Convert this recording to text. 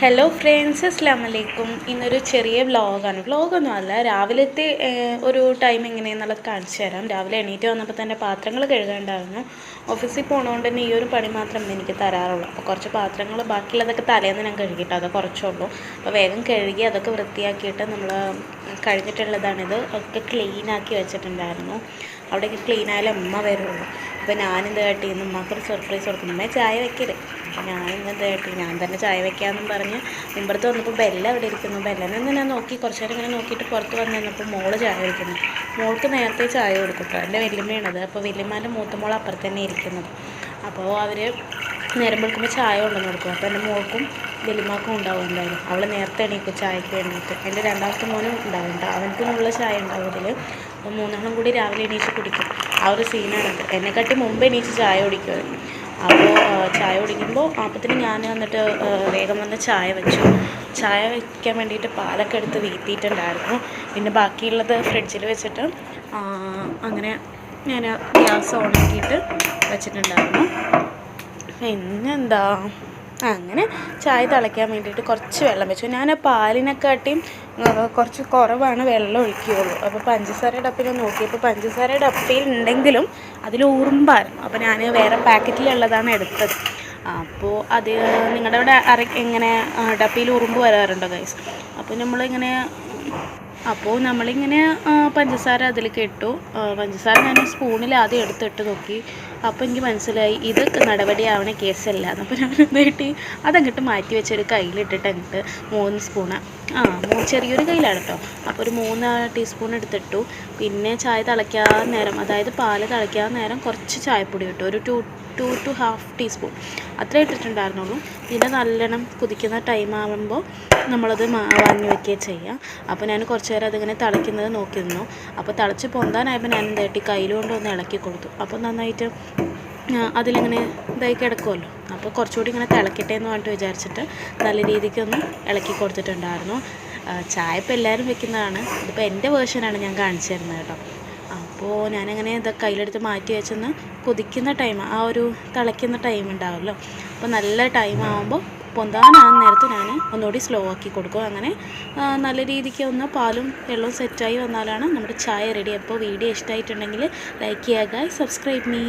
Hello friends അസ്സാം വലൈക്കും ഇന്നൊരു ചെറിയ വ്ളോഗാണ് വ്ളോഗൊന്നും അല്ല രാവിലത്തെ ഒരു ടൈം എങ്ങനെയെന്നുള്ളത് കാണിച്ചു തരാം. രാവിലെ എണീറ്റ് വന്നപ്പോൾ തന്നെ പാത്രങ്ങൾ കഴുകാണ്ടായിരുന്നു. ഓഫീസിൽ പോകണതുകൊണ്ട് തന്നെ ഈ ഒരു പണി മാത്രം എനിക്ക് തരാറുള്ളൂ. അപ്പോൾ കുറച്ച് പാത്രങ്ങൾ ബാക്കിയുള്ളതൊക്കെ തലേന്ന് ഞാൻ കഴുകിയിട്ട് അത് കുറച്ചുള്ളൂ. അപ്പോൾ വേഗം കഴുകി അതൊക്കെ വൃത്തിയാക്കിയിട്ട് നമ്മൾ കഴിഞ്ഞിട്ടുള്ളതാണിത്. ഒക്കെ ക്ലീനാക്കി വെച്ചിട്ടുണ്ടായിരുന്നു. അവിടെയൊക്കെ ക്ലീൻ അമ്മ വരുള്ളൂ. അപ്പോൾ ഞാനെന്ത് കാട്ടി ഇന്ന് ഉമ്മക്കൊരു സർപ്രൈസ് കൊടുക്കുന്നു അമ്മ ചായ വെക്കരുത്. അപ്പോൾ ഇങ്ങനെ കേട്ടി ഞാൻ തന്നെ ചായ വെക്കാമെന്നും പറഞ്ഞ് ഇമ്പുറത്ത് വന്നപ്പോൾ ബെല്ല അവിടെ ഇരിക്കുന്നു. ബെല്ലനെ ഞാൻ നോക്കി കുറച്ച് നേരം ഇങ്ങനെ നോക്കിയിട്ട് പുറത്ത് വന്ന് നിന്നപ്പോൾ മോൾ ചായ വയ്ക്കുന്നു മോൾക്ക് നേരത്തെ ചായ കൊടുക്കും കേട്ടോ എന്റെ വല്യമ്മയാണത്. അപ്പോൾ വല്യമ്മേന്റെ മൂത്ത മോൾ അപ്പുറത്ത് തന്നെ ഇരിക്കുന്നത് അപ്പോൾ അവർ നേരം വെളുക്കുമ്പോൾ ചായ കൊണ്ടുവന്ന് കൊടുക്കും. അപ്പോൾ എന്റെ മോൾക്കും വലിയമാക്കും ഉണ്ടാവും എന്തായാലും. അവൾ നേരത്തെ എണീക്കും ചായക്ക് വേണ്ടിയിട്ട് എന്റെ രണ്ടാമത്തെ മോനും ഉണ്ടാവും കേട്ടോ. അവനക്കുമുള്ള ചായ ഉണ്ടാവും അതിൽ അപ്പോൾ മൂന്നെണ്ണം കൂടി രാവിലെ എണീച്ച് കുടിക്കും. ആ ഒരു സീനാണത് എന്നെക്കാട്ടി മുമ്പ് എണീച്ച് ചായ കുടിക്കുമായിരുന്നു. അപ്പോൾ ചായ കുടിക്കുമ്പോൾ അപ്പത്തിന് ഞാൻ വന്നിട്ട് വേഗം വന്ന് ചായ വെച്ചു. ചായ വയ്ക്കാൻ വേണ്ടിയിട്ട് പാലൊക്കെ എടുത്ത് വീത്തിയിട്ടുണ്ടായിരുന്നു. പിന്നെ ബാക്കിയുള്ളത് ഫ്രിഡ്ജിൽ വെച്ചിട്ട് അങ്ങനെ ഞാൻ ഗ്യാസ് ഓണാക്കിയിട്ട് വെച്ചിട്ടുണ്ടായിരുന്നു. പിന്നെന്താ? അങ്ങനെ ചായ തിളയ്ക്കാൻ വേണ്ടിയിട്ട് കുറച്ച് വെള്ളം വെച്ചു. ഞാൻ പാലിനെക്കാട്ടിയും കുറച്ച് കുറവാണ് വെള്ളം ഒഴിക്കുകയുള്ളൂ. അപ്പോൾ പഞ്ചസാര ഡപ്പിൽ നോക്കിയപ്പോൾ പഞ്ചസാര ഡപ്പയിൽ ഉണ്ടെങ്കിലും അതിൽ ഉറുമ്പായിരുന്നു. അപ്പോൾ ഞാൻ വേറെ പാക്കറ്റിലുള്ളതാണ് എടുത്തത്. അപ്പോൾ അത് നിങ്ങളുടെ അവിടെ അര എങ്ങനെ ഡപ്പിയിൽ ഉറുമ്പ് വരാറുണ്ടോ ഗൈസ് അപ്പോൾ നമ്മളിങ്ങനെ അപ്പോൾ നമ്മളിങ്ങനെ പഞ്ചസാര അതിലേക്ക് ഇട്ടു. പഞ്ചസാര ഞാൻ സ്പൂണിൽ ആദ്യം എടുത്തിട്ട് നോക്കി. അപ്പോൾ എനിക്ക് മനസ്സിലായി ഇത് നടപടിയാവണ കേസല്ല അപ്പോൾ ഞാൻ എന്തായിട്ട് അതങ്ങോട്ട് മാറ്റി വെച്ചൊരു കയ്യിലിട്ടിട്ട് അങ്ങോട്ട് മൂന്ന് സ്പൂണ് ആ ചെറിയൊരു കയ്യിലാണ് കേട്ടോ അപ്പോൾ ഒരു മൂന്ന് ടീസ്പൂൺ എടുത്തിട്ടു. പിന്നെ ചായ തിളയ്ക്കാൻ നേരം അതായത് പാൽ തിളയ്ക്കാൻ നേരം കുറച്ച് ചായപ്പൊടി ഇട്ടു. ഒരു two two two half teaspoon. അത്ര ഇട്ടിട്ടുണ്ടായിരുന്നുള്ളൂ. പിന്നെ നല്ലോണം കുതിക്കുന്ന ടൈം ആകുമ്പോൾ നമ്മളത് വാങ്ങി വെക്കുകയും ചെയ്യാം. അപ്പോൾ ഞാൻ കുറച്ച് നേരം അതിങ്ങനെ തിളയ്ക്കുന്നത് നോക്കി അപ്പോൾ തിളച്ച് പൊന്താനായപ്പോൾ ഞാൻ എന്തായിട്ട് കയ്യിൽ ഒന്ന് ഇളക്കി കൊടുത്തു. അപ്പോൾ നന്നായിട്ട് അതിലിങ്ങനെ ഇതായി കിടക്കുമല്ലോ അപ്പോൾ കുറച്ചുകൂടി ഇങ്ങനെ തിളക്കട്ടെ എന്ന് പറഞ്ഞിട്ട് വിചാരിച്ചിട്ട് നല്ല രീതിക്കൊന്ന് ഇളക്കി കൊടുത്തിട്ടുണ്ടായിരുന്നു. ചായ ഇപ്പോൾ എല്ലാവരും വെക്കുന്നതാണ്. ഇതിപ്പോൾ എന്റെ വേർഷനാണ് ഞാൻ കാണിച്ചു തരുന്നത് കേട്ടോ. അപ്പോൾ ഞാനങ്ങനെ ഇത് കയ്യിലെടുത്ത് മാറ്റി വെച്ചെന്ന് കൊതിക്കുന്ന ടൈം ആ ഒരു തിളയ്ക്കുന്ന ടൈം ഉണ്ടാവുമല്ലോ. അപ്പോൾ നല്ല ടൈം ആകുമ്പോൾ പൊന്താനാകുന്ന നേരത്ത് ഞാൻ ഒന്നുകൂടി സ്ലോ ആക്കി കൊടുക്കും. അങ്ങനെ നല്ല രീതിക്ക് ഒന്ന് പാലും വെള്ളവും സെറ്റായി വന്നാലാണ് നമ്മുടെ ചായ റെഡി അപ്പോൾ വീഡിയോ ഇഷ്ടമായിട്ടുണ്ടെങ്കിൽ ലൈക്ക് ചെയ്യുക സബ്സ്ക്രൈബ് മീ